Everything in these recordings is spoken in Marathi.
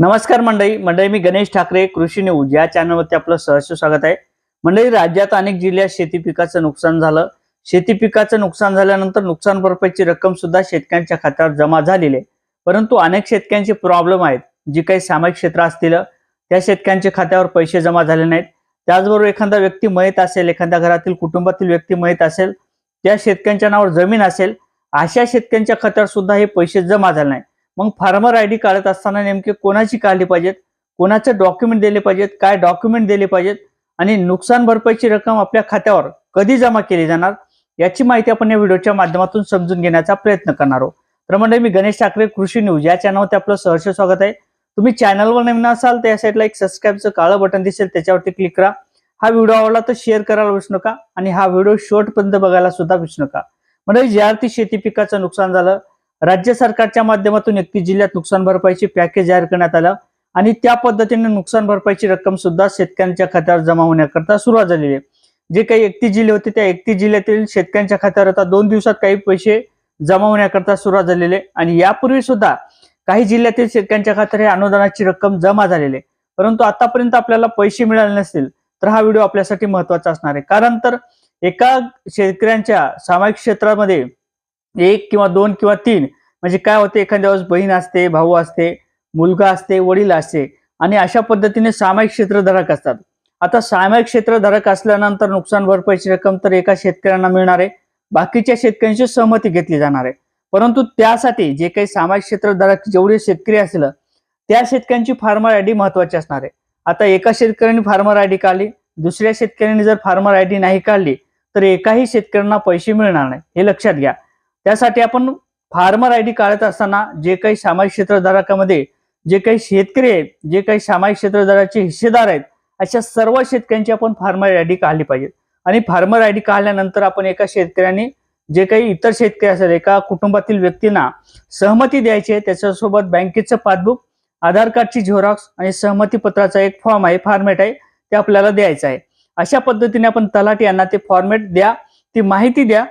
नमस्कार मंडळी. मंडळी मी गणेश ठाकरे कृषी न्यूज. या चॅनलवरती आपलं सहर्ष स्वागत आहे. मंडळी राज्यात अनेक जिल्ह्यात शेती पिकाचं नुकसान झालं. शेती पिकाचं नुकसान झाल्यानंतर नुकसान भरपाईची रक्कम सुद्धा शेतकऱ्यांच्या खात्यावर जमा झालेली आहे. परंतु अनेक शेतकऱ्यांचे प्रॉब्लेम आहेत. जी काही सामायिक क्षेत्र असतील त्या शेतकऱ्यांच्या खात्यावर पैसे जमा झाले नाहीत. त्याचबरोबर एखादा व्यक्ती मयत असेल एखाद्या घरातील कुटुंबातील व्यक्ती मयत असेल त्या शेतकऱ्यांच्या नावावर जमीन असेल अशा शेतकऱ्यांच्या खात्यावर सुद्धा हे पैसे जमा झाले नाही मग फार्मर आय डी काढत असताना नेमके कोणाची काढली पाहिजेत? कोणाचे डॉक्युमेंट दिले पाहिजेत? काय डॉक्युमेंट दिले पाहिजेत? आणि नुकसान भरपाईची रक्कम आपल्या खात्यावर कधी जमा केली जाणार? याची माहिती आपण या व्हिडिओच्या माध्यमातून समजून घेण्याचा प्रयत्न करणार आहोत. तर म्हणजे मी गणेश ठाकरे कृषी न्यूज या चॅनलवरती आपलं सहर्ष स्वागत आहे. तुम्ही चॅनलवर नवीन असाल तर या साईडला एक सबस्क्राईबचं काळं बटन दिसेल त्याच्यावरती क्लिक करा. हा व्हिडिओ आवडला तर शेअर करायला विसरू नका आणि हा व्हिडिओ शॉर्टपर्यंत बघायला सुद्धा विसरू नका. म्हणजे ज्या शेती पिकाचं नुकसान झालं राज्य सरकारच्या माध्यमातून एकतीस जिल्ह्यात नुकसान भरपाईचे पॅकेज जाहीर करण्यात आलं. आणि त्या पद्धतीने नुकसान भरपाईची रक्कम सुद्धा शेतकऱ्यांच्या खात्यावर जमा होण्याकरता सुरुवात झालेली आहे. जे काही एकतीस जिल्हे होते त्या एकतीस जिल्ह्यातील शेतकऱ्यांच्या खात्यावर आता दोन दिवसात काही पैसे जमा होण्याकरता सुरुवात झालेली आहे. आणि यापूर्वी सुद्धा काही जिल्ह्यातील शेतकऱ्यांच्या खात्यावर हे अनुदानाची रक्कम जमा झालेली आहे. परंतु आतापर्यंत आपल्याला पैसे मिळाले नसतील तर हा व्हिडिओ आपल्यासाठी महत्त्वाचा असणार आहे. कारण तर एका शेतकऱ्यांच्या सामायिक क्षेत्रामध्ये एक किंवा दोन किंवा तीन. म्हणजे काय होते? एखाद्या वेळेस बहीण असते भाऊ असते मुलगा असते वडील असते. आणि अशा पद्धतीने सामायिक क्षेत्रधारक असतात. आता सामायिक क्षेत्रधारक असल्यानंतर नुकसान भरपाईची रक्कम तर एका शेतकऱ्यांना मिळणार आहे. बाकीच्या शेतकऱ्यांची सहमती घेतली जाणार आहे. परंतु त्यासाठी जे काही सामायिक क्षेत्रधारक जेवढे शेतकरी असलं त्या शेतकऱ्यांची फार्मर आय डी महत्वाची असणार आहे. आता एका शेतकऱ्यांनी फार्मर आय डी काढली दुसऱ्या शेतकऱ्यांनी जर फार्मर आय डी नाही काढली तर एकाही शेतकऱ्यांना पैसे मिळणार नाही. हे लक्षात घ्या. त्यासाठी आपण फार्मर आय डी काढत असताना जे काही सामाजिक क्षेत्रधारकामध्ये जे काही शेतकरी आहेत जे काही सामाजिक क्षेत्रधाराचे हिस्सेदार आहेत अशा सर्व शेतकऱ्यांची आपण फार्मर आय डी काढली पाहिजे. आणि फार्मर आय डी काढल्यानंतर आपण एका शेतकऱ्यांनी जे काही इतर शेतकरी असेल एका कुटुंबातील व्यक्तींना सहमती द्यायची आहे त्याच्यासोबत बँकेचं पासबुक आधार कार्डची झेरॉक्स आणि सहमती पत्राचा एक फॉर्म आहे फॉर्मेट आहे ते आपल्याला द्यायचं आहे. अशा पद्धतीने आपण तलाठी यांना ते फॉर्मेट द्या ती माहिती द्या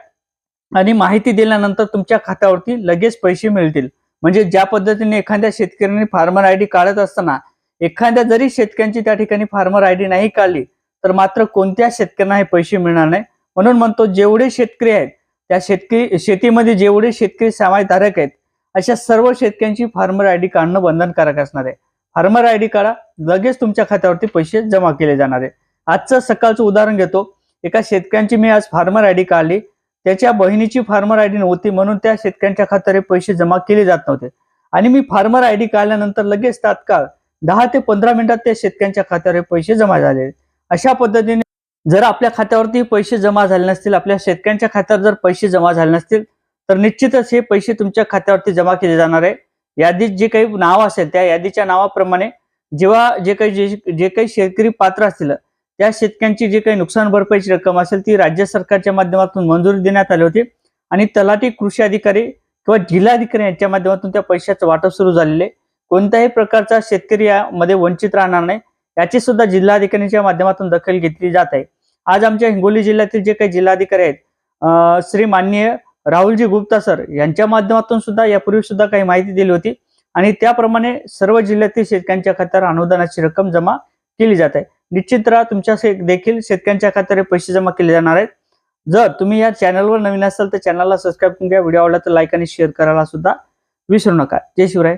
आणि माहिती दिल्यानंतर तुमच्या खात्यावरती लगेच पैसे मिळतील. म्हणजे ज्या पद्धतीने एखाद्या शेतकऱ्यांनी फार्मर आय डी काढत असताना एखाद्या जरी शेतकऱ्यांची त्या ठिकाणी फार्मर आय डी नाही काढली तर मात्र कोणत्या शेतकऱ्यांना हे पैसे मिळणार नाही? म्हणून म्हणतो जेवढे शेतकरी आहेत त्या शेतकरी शेतीमध्ये जेवढे शेतकरी सामायधारक आहेत अशा सर्व शेतकऱ्यांची फार्मर आय डी काढणं बंधनकारक असणार आहे. फार्मर आय डी काढा लगेच तुमच्या खात्यावरती पैसे जमा केले जाणार आहे. आजचं सकाळचं उदाहरण घेतो. एका शेतकऱ्यांची मी आज फार्मर आय डी काढली. त्याच्या बहिणीची फार्मर आय डी नव्हती म्हणून त्या शेतकऱ्यांच्या खात्यावर पैसे जमा केले जात नव्हते. आणि मी फार्मर आय डी काढल्यानंतर लगेच तात्काळ दहा ते पंधरा मिनिटात त्या शेतकऱ्यांच्या खात्यावर पैसे जमा झाले. अशा पद्धतीने जर आपल्या खात्यावरती पैसे जमा झाले नसतील आपल्या शेतकऱ्यांच्या खात्यावर जर पैसे जमा झाले नसतील तर निश्चितच हे पैसे तुमच्या खात्यावरती जमा केले जाणार आहे. यादीत जे काही नाव असेल त्या यादीच्या नावाप्रमाणे जेव्हा जे काही जे काही शेतकरी पात्र असतील त्या शेतकऱ्यांची जी काही नुकसान भरपाईची रक्कम असेल ती राज्य सरकारच्या माध्यमातून मंजुरी देण्यात आली होती. आणि तलाठी कृषी अधिकारी किंवा जिल्हाधिकारी यांच्या माध्यमातून त्या पैशाचं वाटप सुरू झालेले कोणत्याही प्रकारचा शेतकरी यामध्ये वंचित राहणार नाही. याची सुद्धा जिल्हाधिकाऱ्यांच्या माध्यमातून दखल घेतली जात आहे. आज आमच्या हिंगोली जिल्ह्यातील जे काही जिल्हाधिकारी आहेत श्री माननीय राहुलजी गुप्ता सर यांच्या माध्यमातून सुद्धा यापूर्वी सुद्धा काही माहिती दिली होती. आणि त्याप्रमाणे सर्व जिल्ह्यातील शेतकऱ्यांच्या खात्यावर अनुदानाची रक्कम जमा केली जात आहे. निश्चित राहा तुमच्या देखील शेतकऱ्यांच्या खात्यावर पैसे जमा केले जाणार आहेत. जर तुम्ही या चॅनलवर नवीन असाल तर चॅनलला सबस्क्राईब करून घ्या. व्हिडिओ आवडला तर लाईक आणि शेअर करायला सुद्धा विसरू नका. जय शिवराय.